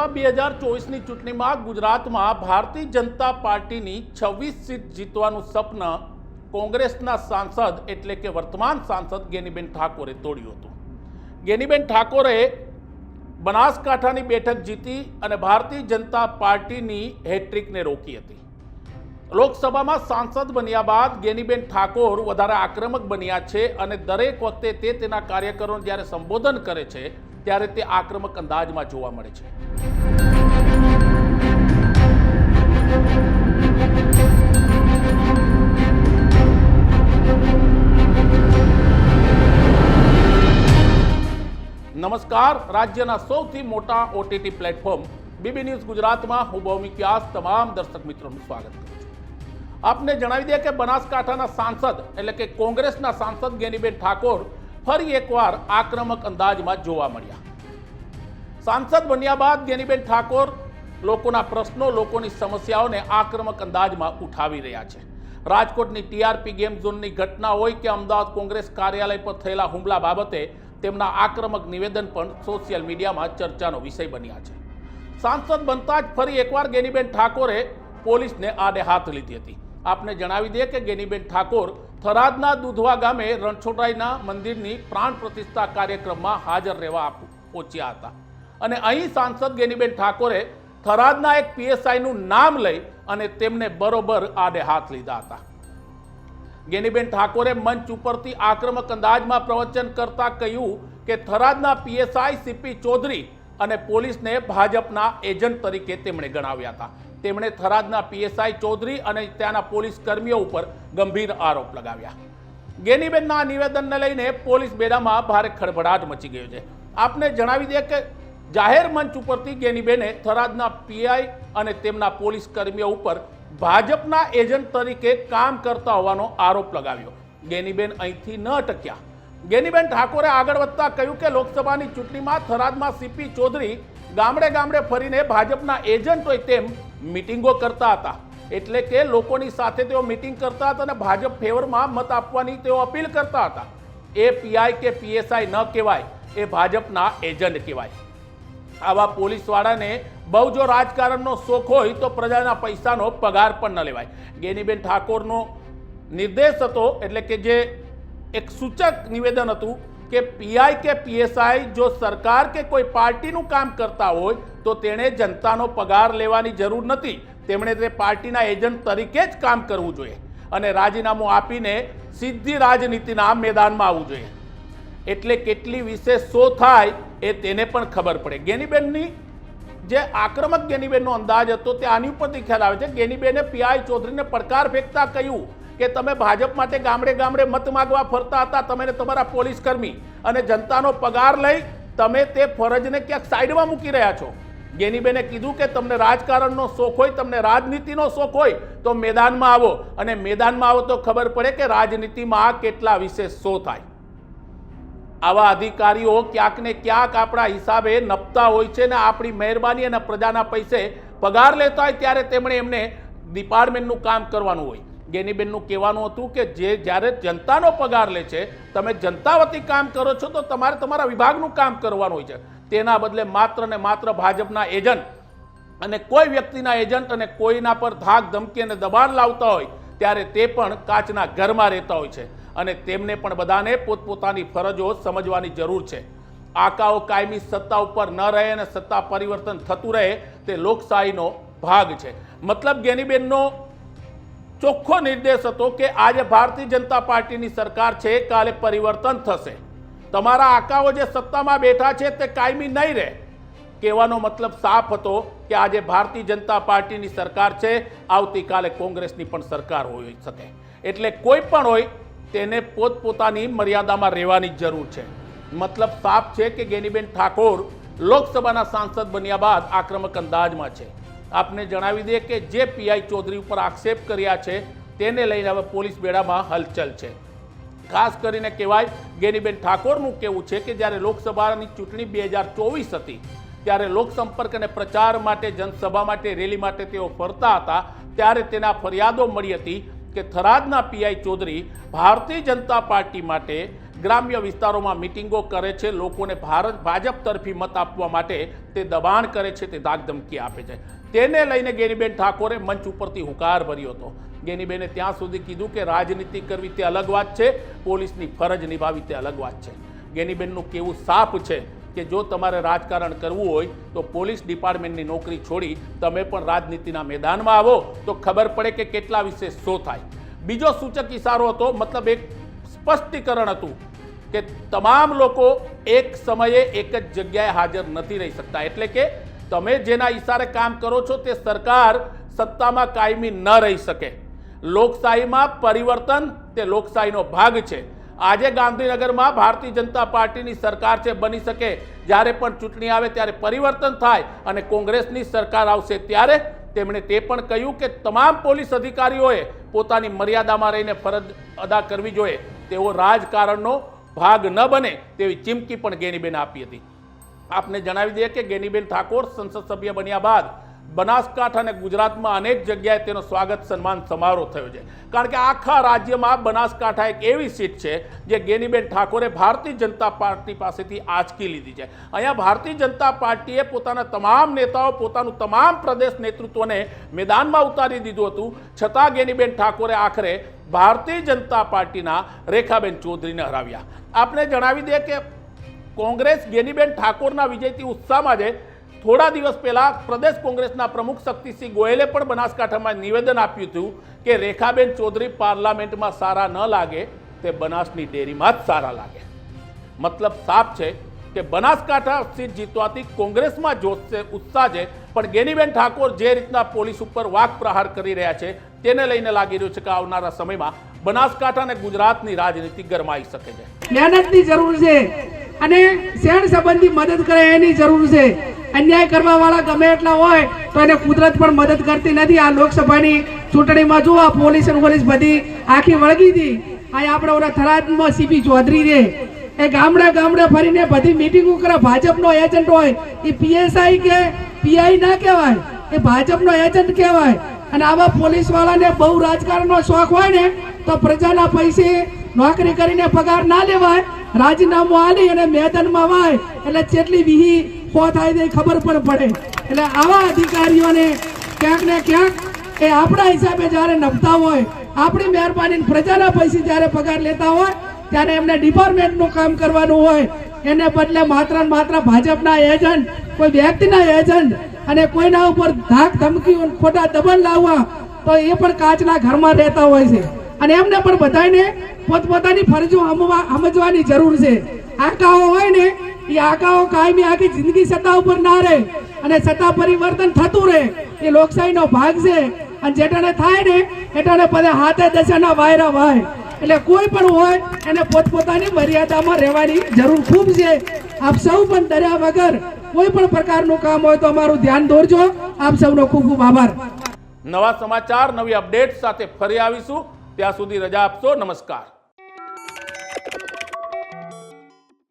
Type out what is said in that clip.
લોકસભા બે હજાર ચોવીસની ચૂંટણીમાં ગુજરાતમાં ભારતીય જનતા પાર્ટીની છવ્વીસ સીટ જીતવાનું સપન કોંગ્રેસના સાંસદ એટલે કે વર્તમાન સાંસદ ગેનીબેન ઠાકોરે તોડ્યું હતું. ગેનીબેન ઠાકોરે બનાસકાંઠાની બેઠક જીતી અને ભારતીય જનતા પાર્ટીની હેટ્રિકને રોકી હતી. લોકસભામાં સાંસદ બન્યા બાદ ગેનીબેન ઠાકોર વધારે આક્રમક બન્યા છે અને દરેક વખતે તે તેના કાર્યકરોને જ્યારે સંબોધન કરે છે, ત્યારે તે આક્રમક અંદાજમાં જોવા મળે છે. નમસ્કાર. રાજ્યના સૌથી મોટા ઓટીટી પ્લેટફોર્મ બીબી ન્યૂઝ ગુજરાતમાં હું ભૌમિક વ્યાસ તમામ દર્શક મિત્રોનું સ્વાગત કરું છું. આપને જણાવી દઈએ કે બનાસકાંઠાના સાંસદ એટલે કે કોંગ્રેસના સાંસદ ગેનીબેન ઠાકોર ફરી એકવાર આક્રમક અંદાજમાં જોવા મળ્યા. સાંસદ બન્યા બાદ ગેનીબેન ઠાકોર લોકોના પ્રશ્નો, લોકોની સમસ્યાઓને આક્રમક અંદાજમાં ઉઠાવી રહ્યા છે. રાજકોટની ટીઆરપી ગેમ ઝોનની ઘટના હોય કે અમદાવાદ કોંગ્રેસ કાર્યાલય પર થયેલા હુમલા બાબતે તેમના આક્રમક નિવેદન પણ સોશિયલ મીડિયામાં ચર્ચાનો વિષય બન્યા છે. સાંસદ બનતા જ ફરી એકવાર ગેનીબેન ઠાકોરે પોલીસને આડે હાથ લીધી હતી. આપને જણાવી દઈએ કે ગેનીબેન ઠાકોર થરાદના દુધવા ગામે રણછોડરાયના મંદિરની પ્રાણ પ્રતિષ્ઠા કાર્યક્રમમાં હાજર રહેવા પહોંચ્યા હતા. અને અહીં સાંસદ ગેનીબેન ઠાકોરે થરાદના એક પીએસઆઈનું નામ લઈ અને તેમને બરોબર આડે હાથ લીધા હતા. ગેનીબેન ઠાકોરે મંચ ઉપરથી આક્રમક અંદાજમાં પ્રવચન કરતા કહ્યું કે થરાદના પીએસઆઈ સીપી ચૌધરી અને પોલીસને ભાજપના એજન્ટ તરીકે તેમણે ગણાવ્યા હતા. તેમણે થરાદના પીએસઆઈ ચૌધરી અને ત્યાંના પોલીસ કર્મીઓ ઉપર ગંભીર આરોપ લગાવ્યા. ગેનીબેનના નિવેદનને લઈને પોલીસ બેડામાં ભારે ખળભળાટ મચી ગયો છે. આપને જણાવી દે કે જાહેર મંચ ઉપરથી ગેનીબેને થરાદના પીઆઈ અને તેમના પોલીસ કર્મીઓ ઉપર ભાજપના એજન્ટ તરીકે કામ કરતા હોવાનો આરોપ લગાવ્યો. ગેનીબેન અહીંથી ન અટક્યા. ગેનીબેન ઠાકોરે આગળ વધતા કહ્યું કે લોકસભાની ચૂંટણીમાં થરાદમાં સીપી ચૌધરી ગામડે ગામડે ફરીને ભાજપના એજન્ટ હોય તેમ મિટિંગો કરતા હતા. એટલે કે લોકોની સાથે તેઓ મિટિંગ કરતા હતા અને ભાજપ ફેવરમાં મત આપવાની તેઓ અપીલ કરતા હતા. એ પીઆઈ કે પીએસઆઈ ન કહેવાય, એ ભાજપના એજન્ટ કહેવાય. આવા પોલીસવાળાને બહુ જો રાજકારણનો શોખ હોય તો પ્રજાના પૈસાનો પગાર પણ ન લેવાય. ગેનીબેન ઠાકોરનો નિર્દેશ હતો, એટલે કે જે એક સૂચક નિવેદન હતું કે પીઆઈ કે પીએસઆઈ જો સરકાર કે કોઈ પાર્ટીનું કામ કરતા હોય તો તેણે જનતાનો પગાર લેવાની જરૂર નથી. તેમણે તે પાર્ટીના એજન્ટ તરીકે જ કામ કરવું જોઈએ અને રાજીનામું આપીને સીધી રાજનીતિના મેદાનમાં આવવું જોઈએ. એટલે કેટલી વિશેષ શો થાય એ તેને પણ ખબર પડે. ગેનીબેનની જે આક્રમક ગેનીબેનનો અંદાજ હતો, તે આની ઉપરથી ખ્યાલ આવે છે. ગેનીબેને પીઆઈ ચૌધરીને પડકાર ફેંકતા કહ્યું કે, તમે ભાજપ માટે ગામડે ગામડે મત માગવા ફરતા હતા, તમે તમારા પોલીસ કર્મી અને જનતાનો પગાર લઈ તમે તે ફરજને ક્યાંક સાઈડમાં મૂકી રહ્યા છો. ગેનીબેને કીધું કે, તમને રાજકારણનો શોખ હોય, તમને રાજનીતિનો શોખ હોય, તો મેદાનમાં આવો. અને મેદાનમાં આવો તો ખબર પડે કે રાજનીતિમાં કેટલા વિશેષ શો થાય. આવા અધિકારીઓ ક્યાંક ને ક્યાંક આપણા હિસાબે નપતા હોય છે ને આપણી મહેરબાની અને પ્રજાના પૈસે પગાર લેતા હોય ત્યારે તેમણે એમને ડિપાર્ટમેન્ટનું કામ કરવાનું હોય. ગેનીબેનનું કહેવાનું હતું કે જે જ્યારે જનતાનો પગાર લે છે, તમે જનતા વતી કામ કરો છો તો તમારે તમારા વિભાગનું કામ કરવાનું હોય છે. તેના બદલે માત્ર ને માત્ર ભાજપના એજન્ટ અને કોઈ વ્યક્તિના એજન્ટ અને કોઈના પર ધાક ધમકી અને દબાણ લાવતા હોય, ત્યારે તે પણ કાચના ઘરમાં રહેતા હોય છે. અને તેમને પણ બધાને પોતપોતાની ફરજો સમજવાની જરૂર છે. આકાઓ કાયમી સત્તા ઉપર ન રહે અને સત્તા પરિવર્તન થતું રહે તે લોકશાહીનો ભાગ છે. મતલબ ગેનીબેનનો ચોખ્ખો નિર્દેશ હતો કે આજે ભારતીય જનતા પાર્ટીની સરકાર છે કાલે પરિવર્તન થશે. તમારા આકાઓ જે સત્તામાં બેઠા છે તે કાયમી નહીં રહે. કહેવાનો મતલબ સાફ હતો કે આજે ભારતીય જનતા પાર્ટીની સરકાર છે, આવતીકાલે કોંગ્રેસની પણ સરકાર હોઈ શકે. એટલે કોઈ પણ હોય તેને પોતપોતાની મર્યાદામાં રહેવાની જરૂર છે. મતલબ સાફ છે કે ગેનીબેન ઠાકોર લોકસભાના સાંસદ બન્યા બાદ આક્રમક અંદાજમાં છે. આપને જણાવી દઈએ કે જે પીઆઈ ચૌધરી ઉપર આક્ષેપ કર્યા છે, તેને લઈને હવે પોલીસ બેડામાં હલચલ છે. ખાસ કરીને કહેવાય, ગેનીબેન ઠાકોરનું કહેવું છે કે જ્યારે લોકસભાની ચૂંટણી બે હજાર ચોવીસ હતી, ત્યારે લોકસંપર્ક અને પ્રચાર માટે, જનસભા માટે, રેલી માટે તેઓ ફરતા હતા, ત્યારે તેના ફરિયાદો મળી હતી કે થરાદના પીઆઈ ચૌધરી ભારતીય જનતા પાર્ટી માટે ગ્રામ્ય વિસ્તારોમાં મિટિંગો કરે છે, લોકોને ભારત ભાજપ તરફી મત આપવા માટે તે દબાણ કરે છે, તે ધાકધમકી આપે છે. તેને લઈને ગેનીબેન ઠાકોરે મંચ ઉપરથી હુંકાર ભર્યો હતો. ગેનીબેને ત્યાં સુધી કીધું કે રાજનીતિ કરવી તે અલગ વાત છે, પોલીસની ફરજ નિભાવી તે અલગ વાત છે. ગેનીબેનનું કેવું સાપ છે કે જો તમારે રાજકારણ કરવું હોય તો પોલીસ ડિપાર્ટમેન્ટની નોકરી છોડી તમે પણ રાજનીતિના મેદાનમાં આવો તો ખબર પડે કે કેટલા વિશે શું થાય. બીજો સૂચક ઇશારો હતો, મતલબ એક સ્પષ્ટીકરણ હતું કે તમામ લોકો એક સમયે એક જ જગ્યાએ હાજર નથી રહી શકતા. એટલે કે તમે જેના ઈશારે કામ કરો છો તે સરકાર સત્તામાં કાયમી ન રહી શકે. લોકશાહીમાં પરિવર્તન તે લોકશાહીનો ભાગ છે. આજે ગાંધીનગરમાં ભારતીય જનતા પાર્ટીની સરકાર છે, બની શકે. જ્યારે પણ ચૂંટણી આવે ત્યારે પરિવર્તન થાય અને કોંગ્રેસની સરકાર આવશે ત્યારે તેમણે તે પણ કહ્યું કે તમામ પોલીસ અધિકારીઓએ પોતાની મર્યાદામાં રહીને ફરજ અદા કરવી જોઈએ. તેઓ રાજકારણનો ભાગ ન બને તેવી ચીમકી પણ ગેનીબેન આપી હતી. આપને જણાવી દઈએ કે ગેનીબેન ઠાકોર સંસદ સભ્ય બન્યા બાદ બનાસકાંઠા અને ગુજરાતમાં અનેક જગ્યાએ તેનો સ્વાગત સન્માન સમારોહ થયો છે. કારણ કે આખા રાજ્યમાં બનાસકાંઠા એક એવી સીટ છે જે ગેનીબેન ઠાકોરે ભારતીય જનતા પાર્ટી પાસેથી આંચકી લીધી છે. અહીંયા ભારતીય જનતા પાર્ટીએ પોતાના તમામ નેતાઓ, પોતાનું તમામ પ્રદેશ નેતૃત્વને મેદાનમાં ઉતારી દીધું હતું. છતાં ગેનીબેન ઠાકોરે આખરે ભારતીય જનતા પાર્ટીના રેખાબેન ચૌધરીને હરાવ્યા. આપણે જણાવી દઈએ કે કોંગ્રેસ ગેનીબેન ઠાકોરના વિજયથી ઉત્સાહમાં છે. થોડા દિવસ પહેલાં પ્રદેશ કોંગ્રેસના પ્રમુખ શક્તિસિંહ ગોયલે પણ બનાસકાંઠામાં નિવેદન આપ્યું હતું કે રેખાબેન ચૌધરી પાર્લામેન્ટમાં સારા ન લાગે, તે બનાસની ડેરીમાં જ સારા લાગે. મતલબ સાફ છે કે બનાસકાંઠા સીટ જીતવાથી કોંગ્રેસમાં જોશે ઉત્સાહ છે, પણ ગેનીબેન ઠાકોર જે રીતના પોલીસ ઉપર વાક પ્રહાર કરી રહ્યા છે, તેને લઈને લાગી રહ્યું છે કે આવનારા સમયમાં બનાસકાંઠા અને ગુજરાતની રાજનીતિ ગરમાઈ શકે છે. મહેનતની જરૂર છે અને શેણ સંબંધી મદદ કરે એની જરૂર છે. અન્યાય કરવા વાળા ગમે એટલા હોય, તો એને કુદરત પણ મદદ કરતી નથી. આ લોકસભાની ચૂંટણીમાં જુઓ, આ પોલીસ અને પોલીસ બધી આખી વળગી હતી. આ આપણે ઓલા થરાદમાં સીપી ચૌધરી રે એ ગામડે ગામડે ફરીને બધી મીટિંગો કરે ભાજપનો એજન્ટ હોય. એ પીએસઆઈ કે પીઆઈ ના કહેવાય. એ ભાજપનો એજન્ટ કહેવાય. અને આવા પોલીસ વાળાને બહુ રાજકારણનો શોખ હોય ને, તો પ્રજાના પૈસે નોકરી કરીને પગાર ના લેવાય. રાજીનામું આલી અને મેદાનમાં વાય. એટલે જેટલી વિહી પો થાય તે ખબર પણ પડે. એટલે આવા અધિકારીઓને ક્યાંક ને ક્યાંક એ આપણા હિસાબે જ્યારે નભતા હોય, આપણી મહેરબાની પ્રજાના પૈસે જ્યારે પગાર લેતા હોય, ત્યારે એમને ડિપાર્ટમેન્ટનું કામ કરવાનું હોય, એને બદલે માત્ર માત્ર ભાજપના એજન્ટ, કોઈ વ્યક્તિના એજન્ટ અને કોઈના ઉપર ધાક ધમકી ખોટા દબાણ લાવવા, તો એ પણ કાચના ઘરમાં રહેતા હોય છે. અને એમને પણ બધાને પોતપોતાની ફરજો સમજવાની જરૂર છે. આકાઓ હોય ને એ આકાઓ કાયમી આખી જિંદગી સત્તા ઉપર ના રહે અને સત્તા પરિવર્તન થતું રહે. એ લોકશાહીનો ભાગ છે. અને જેટાને થાય ને એટાને પદે હાથે દશાના વાયરા વાય. એટલે કોઈ પણ હોય, એને પોતપોતાની મર્યાદામાં રહેવાની જરૂર ખૂબ છે. આપ સૌ પણ ડર્યા વગર કોઈ પણ પ્રકારનું કામ હોય તો અમારું ધ્યાન દોરજો. આપ સૌનો ખૂબ ખૂબ આભાર. નવા સમાચાર, નવી અપડેટ સાથે ફરી આવીશું. ત્યાં સુધી રજા આપશો. નમસ્કાર.